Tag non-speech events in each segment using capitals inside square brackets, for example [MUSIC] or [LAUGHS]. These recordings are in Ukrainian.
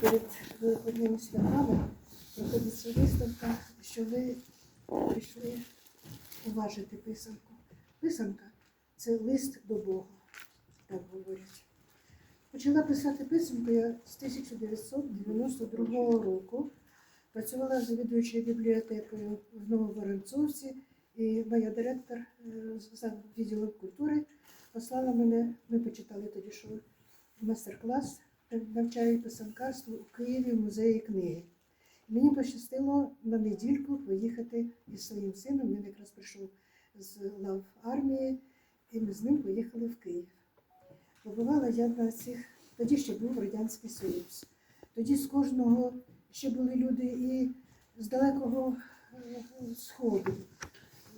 перед великодними святами проходиться виставка, що ви прийшли уважити писанку. Писанка це лист до Бога, так говорять. Почала писати писанку я з 1992 року. Працювала завідуючою бібліотекою в Нововоронцовці, і моя директор е, за відділом культури послала мене. Ми почитали тоді, що майстер-клас де навчають писанкарству у Києві в музеї книги. Мені пощастило на недільку поїхати із своїм сином. Він якраз прийшов з лав армії, і ми з ним поїхали в Київ. Побувала я на цих, тоді ще був Радянський Союз. Тоді з кожного ще були люди і з далекого е, сходу,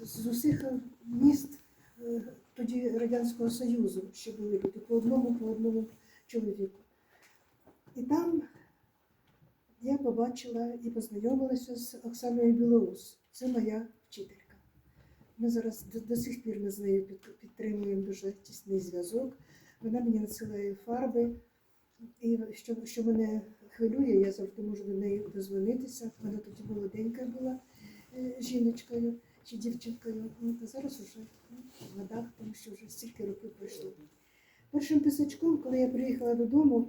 з усіх міст е, тоді Радянського Союзу ще були люди по одному, по одному чоловіку. І там я побачила і познайомилася з Оксаною Білоус. Це моя вчителька. Ми зараз до, до сих пір ми з нею підтримуємо дуже тісний зв'язок. Вона мені надсилає фарби. І що, що мене хвилює, я завжди можу до неї дозвонитися. Вона тоді молоденька була е, жіночкою чи дівчинкою. Ну, а зараз ну, в годах, тому що вже стільки років пройшло. Першим писачком, коли я приїхала додому,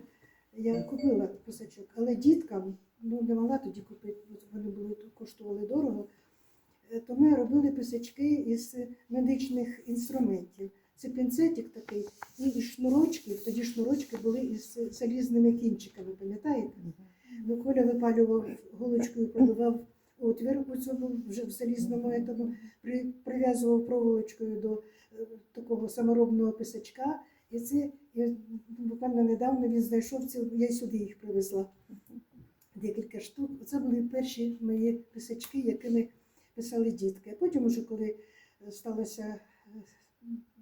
я купила писачок, але діткам ну, не могла тоді купити, бо вони були коштували дорого. Е, То ми робили писачки із медичних інструментів. Це пінцетик такий, і із шнурочків, тоді шнурочки були із залізними кінчиками, пам'ятаєте? Ну, Коля випалював голочкою, пробивав отвір у цьому вже в залізному етому, прив'язував проволочкою до е, такого саморобного писачка. І це і буквально недавно він знайшов ці, я сюди їх привезла. Декілька штук. Це були перші мої писачки, якими писали дітки. А потім, уже коли е, сталося, е,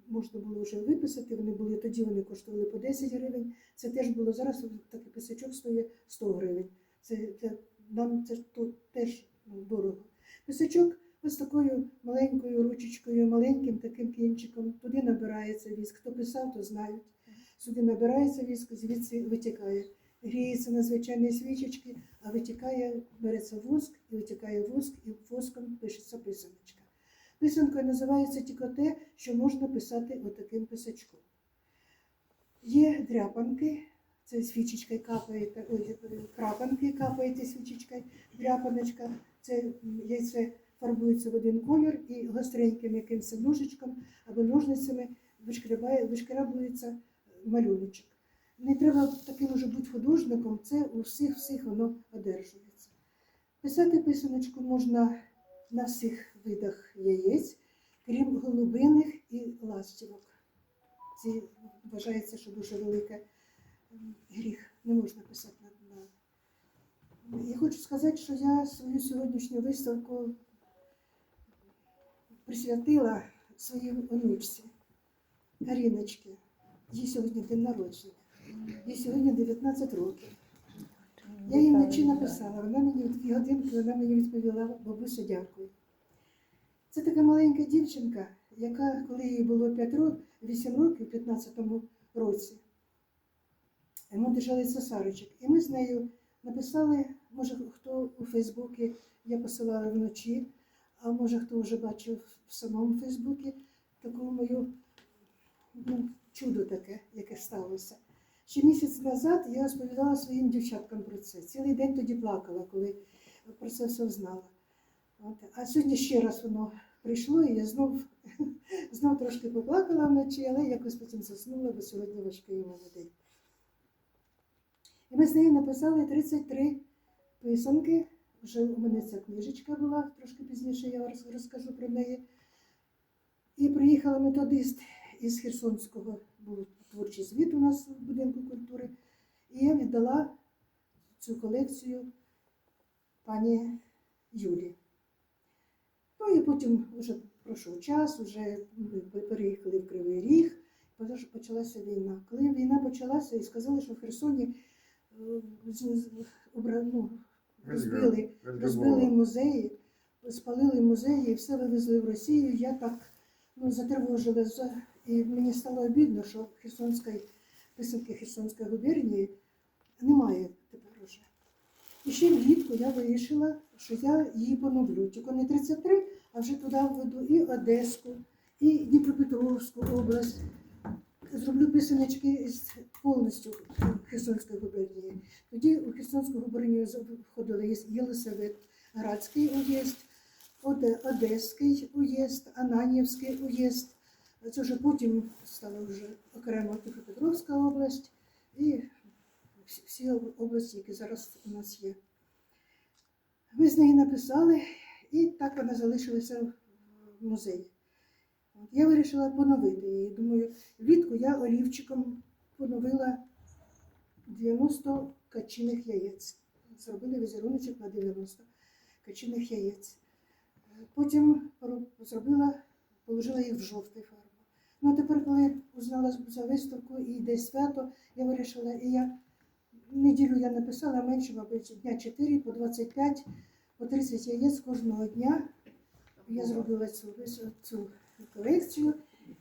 можна було вже виписати, вони були тоді, вони коштували по 10 гривень. Це теж було зараз такий писачок стоїть 100 гривень. Це, це нам це тут теж ну, дорого. Писачок ось такою маленькою ручечкою, маленьким таким кінчиком. Туди набирається віск. Хто писав, то знають. Сюди набирається віск, звідси витікає. Гріється на звичайні свічечки, а витікає, береться воск, і витікає воск, і воском пишеться писаночка. Писанкою називається тільки те, що можна писати отаким писачком. Є дряпанки, це свічечкою капаєте, ой, крапанки капаєте свічечкою, дряпаночка, це яйце фарбується в один колір і гостреньким якимось ножичком або ножницями вишкрябає- вишкраблюється малюночок. Не треба таким уже бути художником, це у всіх всіх воно одержується. Писати писаночку можна на всіх видах яєць, крім голубиних і ластівок. Ці вважається, що дуже великий м, гріх. Не можна писати на. Я хочу сказати, що я свою сьогоднішню виставку присвятила своїй онучці Каріночці. Їй сьогодні день народження. Їй сьогодні 19 років. Я їй вночі написала, вона мені в дві годинки вона мені відповіла, бабуся, дякую. Це така маленька дівчинка, яка, коли їй було 5 років, 8 років, у 15-му році, ми держали цесарочок. І ми з нею написали, може, хто у Фейсбуці, я посилала вночі, а може хто вже бачив в самому Фейсбуці таку мою ну, чудо таке, яке сталося. Ще місяць назад я розповідала своїм дівчаткам про це. Цілий день тоді плакала, коли про це все знала. От. А сьогодні ще раз воно прийшло, і я знов, [LAUGHS] знов трошки поплакала вночі, але якось потім заснула, бо сьогодні важкий день. І ми з нею написали 33 писанки. Вже у мене ця книжечка була, трошки пізніше я роз- розкажу про неї. І приїхала методист із Херсонського, був творчий звіт у нас в будинку культури. І я віддала цю колекцію пані Юлі. Ну і потім вже пройшов час, вже ми переїхали в Кривий Ріг, почалася війна. Коли війна почалася і сказали, що в Херсоні е, ну, розбили, розбили музеї, спалили музеї і все вивезли в Росію. Я так ну, затривожила. І мені стало обідно, що Херсонської писанки Херсонської губернії немає тепер уже. І ще влітку я вирішила, що я її поновлю. Тільки не 33, а вже туди введу і Одеську, і Дніпропетровську область. Зроблю писаночки з повністю Херсонської губернії. Тоді у Херсонську губернію входили Єлисавет, Градський уїзд, Одеський уїзд, Ананівський уїзд. Це вже потім стало вже окремо Дніпропетровська область і всі- області, які зараз у нас є. Ви з неї написали, і так вона залишилася в музеї. Я вирішила поновити її. Думаю, влітку я олівчиком поновила 90 качиних яєць. Зробили візеруночок на 90 качиних яєць. Потім зробила, положила їх в жовтий фарбу. Ну а тепер, коли узнала за виставку і йде свято, я вирішила, і я неділю я написала менше, мабуть, дня 4 по 25, по 30 яєць кожного дня. Я зробила цю, цю колекцію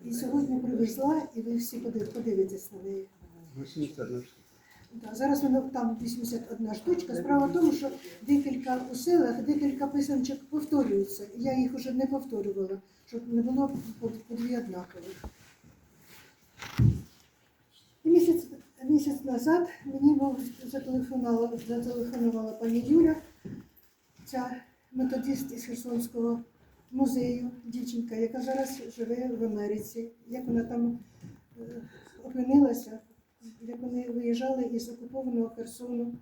і сьогодні привезла, і ви всі подивитесь на неї. 81 штука. Зараз воно там 81 штучка. Справа в тому, що декілька у селах, декілька писанчик повторюються. Я їх вже не повторювала, щоб не було по, по дві однакових. І місяць, місяць назад мені був зателефонувала, зателефонувала пані Юля, ця методист із Херсонського музею, дівчинка, яка зараз живе в Америці. Як вона там е, опинилася, як вони виїжджали із окупованого Херсону,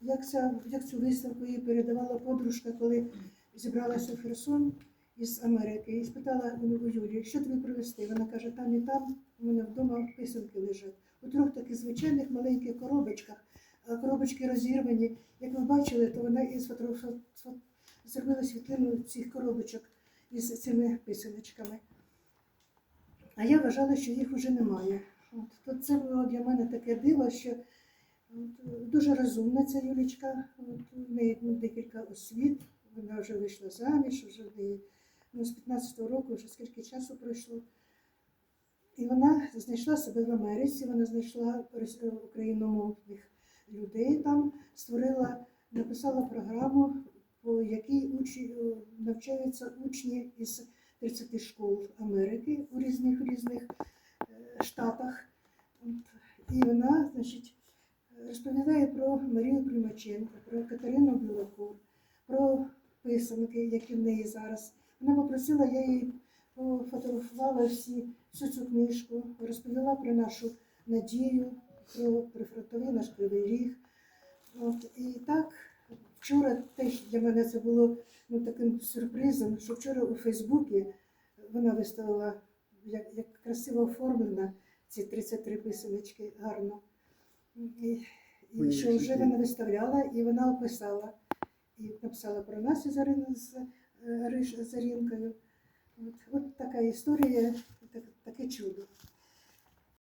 як, ця, як цю виставку їй передавала подружка, коли зібралася в Херсон із Америки, і спитала у Юлії, що тобі привезти. Вона каже, там і там у мене вдома писанки лежать. У трьох таких звичайних маленьких коробочках, коробочки розірвані. Як ви бачили, то вона і сфотограф- сфо- зробила світлину цих коробочок із цими писаночками. А я вважала, що їх вже немає. От, то це було для мене таке диво, що от, дуже розумна ця Юлічка, от, у неї декілька освіт, вона вже вийшла заміж, вже в ну, з 15-го року вже скільки часу пройшло. І вона знайшла себе в Америці, вона знайшла рос- україномовних людей там, створила, написала програму, по якій учі, навчаються учні із 30 школ Америки у різних різних е, штатах. І вона, значить, розповідає про Марію Климаченко, про Катерину Білоку, про писанки, які в неї зараз. Вона попросила, я їй пофотографувала всі, всю цю книжку, розповіла про нашу надію, про прифронтовий наш кривий ріг. От. І так, вчора теж для мене це було ну, таким сюрпризом, що вчора у Фейсбуці вона виставила, як, як красиво оформлена ці 33 писаночки гарно. І, і що вже вона виставляла, і вона описала. І написала про нас із Ариною з е, Риш- з Арінкою. От, от така історія, так- таке чудо.